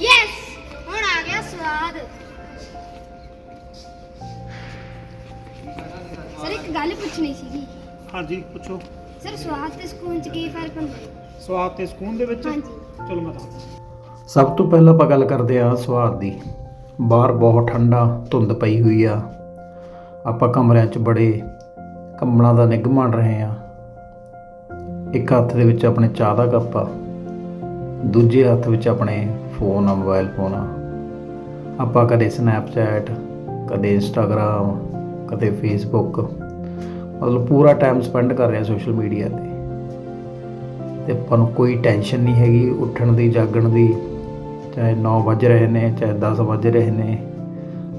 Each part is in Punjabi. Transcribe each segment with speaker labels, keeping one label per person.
Speaker 1: ਯੈਸ ਹੁਣ ਆ ਗਿਆ ਸਵਾਦ। ਸਰ ਇੱਕ ਗੱਲ ਪੁੱਛਣੀ ਸੀਗੀ।
Speaker 2: ਹਾਂਜੀ ਪੁੱਛੋ।
Speaker 1: ਸਰ ਸਵਾਦ ਤੇ ਸਕੂਨ ਚ ਕੀ ਫ਼ਰਕ ਹੁੰਦਾ?
Speaker 2: ਸਵਾਦ ਤੇ ਸਕੂਨ ਦੇ ਵਿੱਚ?
Speaker 1: ਹਾਂਜੀ।
Speaker 2: ਚਲੋ ਮੈਂ ਦੱਸਦਾ।
Speaker 3: ਸਭ ਤੋਂ ਪਹਿਲਾਂ ਆਪਾਂ ਗੱਲ ਕਰਦੇ ਆ ਸਵਾਦ ਦੀ। ਬਾਹਰ ਬਹੁਤ ਠੰਡਾ ਧੁੰਦ ਪਈ ਹੋਈ ਆ। ਆਪਾਂ ਕਮਰਿਆਂ 'ਚ ਬੜੇ ਕੰਬਲਾਂ ਦਾ ਨਿੱਘ ਮਾਣ ਰਹੇ ਆ ਇੱਕ ਹੱਥ ਦੇ ਵਿੱਚ ਆਪਣੇ ਚਾਹ ਦਾ ਕੱਪ ਆ, ਦੂਜੇ ਹੱਥ ਵਿੱਚ ਆਪਣੇ ਫੋਨ ਆ ਮੋਬਾਈਲ ਫੋਨ ਆ। ਆਪਾਂ ਕਦੇ ਸਨੈਪਚੈਟ ਕਦੇ ਇੰਸਟਾਗ੍ਰam ਕਦੇ ਫੇਸਬੁੱਕ ਮਤਲਬ ਪੂਰਾ ਟਾਈਮ ਸਪੈਂਡ ਕਰ ਰਹੇ ਆ ਸੋਸ਼ਲ ਮੀਡੀਆ ਤੇ। ਤੇ ਆਪਾਂ ਨੂੰ ਕੋਈ ਟੈਨਸ਼ਨ ਨਹੀਂ ਹੈਗੀ ਉੱਠਣ ਦੀ, ਜਾਗਣ ਦੀ, ਚਾਹੇ 9 ਵਜ ਰਹੇ ਨੇ, ਚਾਹੇ 10 ਵਜ ਰਹੇ ਨੇ।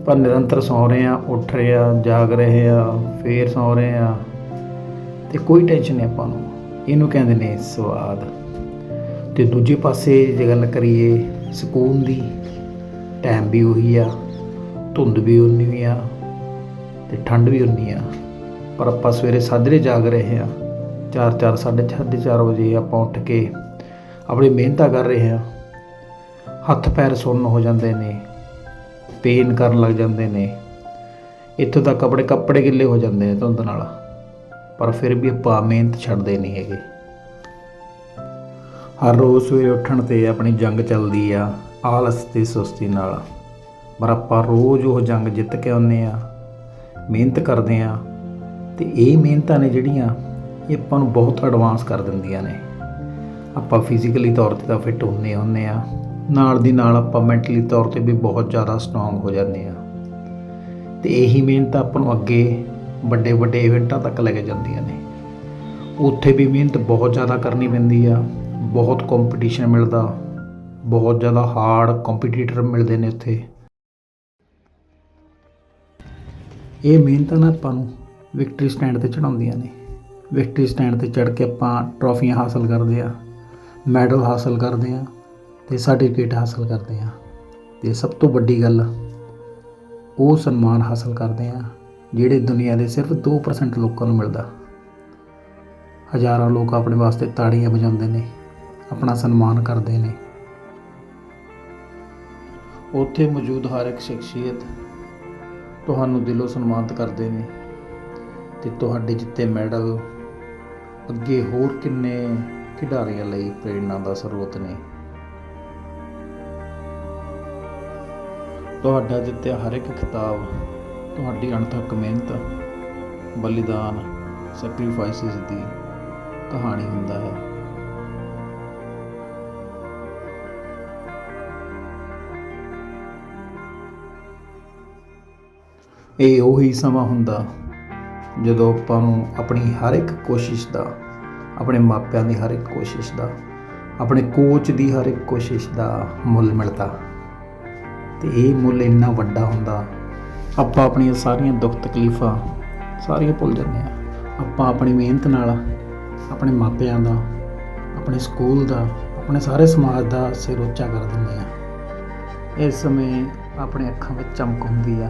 Speaker 3: ਪਰ ਨਿਰੰਤਰ ਸੌ ਰਹੇ ਆ, ਉੱਠ ਰਹੇ ਆ, ਜਾਗ ਰਹੇ ਆ, ਫੇਰ ਸੌ ਰਹੇ ਆ। ਤੇ ਕੋਈ ਟੈਨਸ਼ਨ ਨਹੀਂ ਆਪਾਂ ਨੂੰ। ਇਹਨੂੰ ਕਹਿੰਦੇ ਨੇ ਸਵਾਦ। ਤੇ ਦੂਜੇ ਪਾਸੇ ਜੇ ਗੱਲ ਕਰੀਏ ਸਕੂਨ ਦੀ ਟਾਈਮ ਵੀ ਉਹੀ ਆ, ਧੁੰਦ ਵੀ ਉਨੀ ਹੀ ਆ ਤੇ ਠੰਡ ਵੀ ਉਨੀ ਆ। ਪਰ ਆਪਾਂ ਸਵੇਰੇ ਸਾਜਰੇ ਜਾਗ ਰਹੇ ਆ 4 4 ਸਾਢੇ ਚਾਰ ਵਜੇ ਆਪਾਂ ਉੱਠ ਕੇ ਆਪਣੀ ਮਿਹਨਤਾਂ ਕਰ ਰਹੇ ਹਾਂ ਹੱਥ ਪੈਰ ਸੁੰਨ ਹੋ ਜਾਂਦੇ ਨੇ ਪੇਨ ਕਰਨ ਲੱਗ ਜਾਂਦੇ ਨੇ। ਇੱਥੋਂ ਤੱਕ ਆਪਣੇ ਕੱਪੜੇ ਗਿੱਲੇ ਹੋ ਜਾਂਦੇ ਨੇ ਧੁੰਦ ਨਾਲ। ਪਰ ਫਿਰ ਵੀ ਆਪਾਂ ਮਿਹਨਤ ਛੱਡਦੇ ਨਹੀਂ ਹੈਗੇ। ਹਰ ਰੋਜ਼ ਸਵੇਰੇ ਉੱਠਣ ਤੇ ਆਪਣੀ ਜੰਗ ਚੱਲਦੀ ਆ, ਆਲਸ ਤੇ ਸੁਸਤੀ ਨਾਲ। ਪਰ ਆਪਾਂ ਰੋਜ਼ ਉਹ ਜੰਗ ਜਿੱਤ ਕੇ ਆਉਂਦੇ ਆ, ਮਿਹਨਤ ਕਰਦੇ ਆ ਤੇ ਇਹ ਮਿਹਨਤਾਂ ਨੇ ਜਿਹੜੀਆਂ ਇਹ ਆਪਾਂ ਨੂੰ ਬਹੁਤ ਐਡਵਾਂਸ ਕਰ ਦਿੰਦੀਆਂ ਨੇ। ਆਪਾਂ ਫਿਜ਼ੀਕਲੀ ਤੌਰ ਤੇ ਤਾਂ ਫਿੱਟ ਹੁੰਨੇ ਹੁੰਨੇ ਆ, ਨਾਲ ਦੀ ਨਾਲ ਆਪਾਂ ਮੈਂਟਲੀ ਤੌਰ ਤੇ ਵੀ ਬਹੁਤ ਜ਼ਿਆਦਾ ਸਟਰੋਂਗ ਹੋ ਜਾਂਦੇ ਆ। ਤੇ ਇਹੀ ਮਿਹਨਤ ਆਪਾਂ ਨੂੰ ਅੱਗੇ ਵੱਡੇ ਵੱਡੇ ਇਵੈਂਟਾਂ ਤੱਕ ਲੈ ਕੇ ਜਾਂਦੀਆਂ ਨੇ। ਉੱਥੇ ਵੀ ਮਿਹਨਤ ਬਹੁਤ ਜ਼ਿਆਦਾ ਕਰਨੀ ਪੈਂਦੀ ਆ, ਬਹੁਤ ਕੰਪੀਟੀਸ਼ਨ ਮਿਲਦਾ, ਬਹੁਤ ਜ਼ਿਆਦਾ ਹਾਰਡ ਕੰਪੀਟੀਟਰ ਮਿਲਦੇ ਨੇ ਉੱਥੇ। ਇਹ ਮਿਹਨਤਾਂ ਨਾ ਆਪਾਂ ਨੂੰ ਵਿਕਟਰੀ ਸਟੈਂਡ ਤੇ ਚੜਾਉਂਦੀਆਂ ਨੇ। ਵਿਕਟਰੀ ਸਟੈਂਡ ਤੇ ਚੜ ਕੇ ਆਪਾਂ ਟਰੋਫੀਆਂ ਹਾਸਲ ਕਰਦੇ ਆ ਮੈਡਲ ਹਾਸਲ ਕਰਦੇ ਆ ਤੇ ਸਰਟੀਫਿਕੇਟ ਹਾਸਲ ਕਰਦੇ ਆ। ਤੇ ਸਭ ਤੋਂ ਵੱਡੀ ਗੱਲ, ਉਹ ਸਨਮਾਨ ਹਾਸਲ ਕਰਦੇ ਆ ਜਿਹੜੇ ਦੁਨੀਆ ਦੇ ਸਿਰਫ 2% ਲੋਕਾਂ ਨੂੰ ਮਿਲਦਾ। ਹਜ਼ਾਰਾਂ ਲੋਕ ਆਪਣੇ ਵਾਸਤੇ ਤਾੜੀਆਂ ਵਜਾਉਂਦੇ ਨੇ, ਆਪਣਾ ਸਨਮਾਨ ਕਰਦੇ ਨੇ। ਉੱਥੇ ਮੌਜੂਦ ਹਰ ਇੱਕ ਸ਼ਖਸੀਅਤ ਤੁਹਾਨੂੰ ਦਿਲੋਂ ਸਨਮਾਨਿਤ ਕਰਦੇ ਨੇ ਤੇ ਤੁਹਾਡੇ ਜਿੱਤੇ ਮੈਡਲ, ਅੱਗੇ ਹੋਰ ਕਿੰਨੇ ਖਿਡਾਰੀਆਂ ਲਈ ਪ੍ਰੇਰਣਾ ਦਾ ਸਰੋਤ ਨੇ। ਤੁਹਾਡਾ ਜਿੱਤਿਆ ਹਰ ਇੱਕ ਖਿਤਾਬ ਤੁਹਾਡੀ ਅਣਥੱਕ ਮਿਹਨਤ, ਬਲੀਦਾਨ ਸੈਕਰੀਫਾਈਸਿਸ ਦੀ ਕਹਾਣੀ ਹੁੰਦਾ ਹੈ। ਇਹ ਉਹੀ ਸਮਾਂ ਹੁੰਦਾ ਜਦੋਂ ਆਪਾਂ ਨੂੰ ਆਪਣੀ ਹਰ ਇੱਕ ਕੋਸ਼ਿਸ਼ ਦਾ, ਆਪਣੇ ਮਾਪਿਆਂ ਦੀ ਹਰ ਇੱਕ ਕੋਸ਼ਿਸ਼ ਦਾ, ਆਪਣੇ ਕੋਚ ਦੀ ਹਰ ਇੱਕ ਕੋਸ਼ਿਸ਼ ਦਾ ਮੁੱਲ ਮਿਲਦਾ। ਤੇ ਇਹ ਮੁੱਲ ਇੰਨਾ ਵੱਡਾ ਹੁੰਦਾ ਆਪਾਂ ਆਪਣੀਆਂ ਸਾਰੀਆਂ ਦੁੱਖ ਤਕਲੀਫਾਂ ਸਾਰੀਆਂ ਭੁੱਲ ਜਾਂਦੇ ਆ ਆਪਾਂ ਆਪਣੀ ਮਿਹਨਤ ਨਾਲ, ਆਪਣੇ ਮਾਪਿਆਂ ਦਾ, ਆਪਣੇ ਸਕੂਲ ਦਾ, ਆਪਣੇ ਸਾਰੇ ਸਮਾਜ ਦਾ ਸਿਰ ਉੱਚਾ ਕਰ ਦਿੰਦੇ ਆ ਇਸ ਸਮੇਂ ਆਪਣੇ ਅੱਖਾਂ ਵਿੱਚ ਚਮਕ ਹੁੰਦੀ ਆ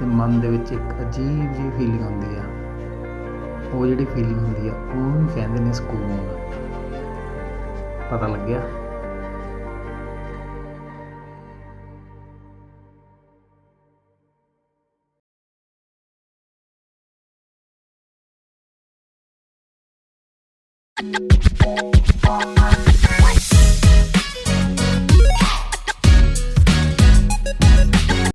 Speaker 3: ਤੇ ਮਨ ਦੇ ਵਿੱਚ ਇੱਕ ਅਜੀਬ ਜਿਹੀ ਫੀਲਿੰਗ ਆਉਂਦੀ ਆ। ਉਹ ਜਿਹੜੀ ਫੀਲਿੰਗ ਹੁੰਦੀ ਆ, ਉਹਨੂੰ ਕਹਿੰਦੇ ਨੇ ਸਕੂਨ। ਪਤਾ ਲੱਗਿਆ?
Speaker 4: What?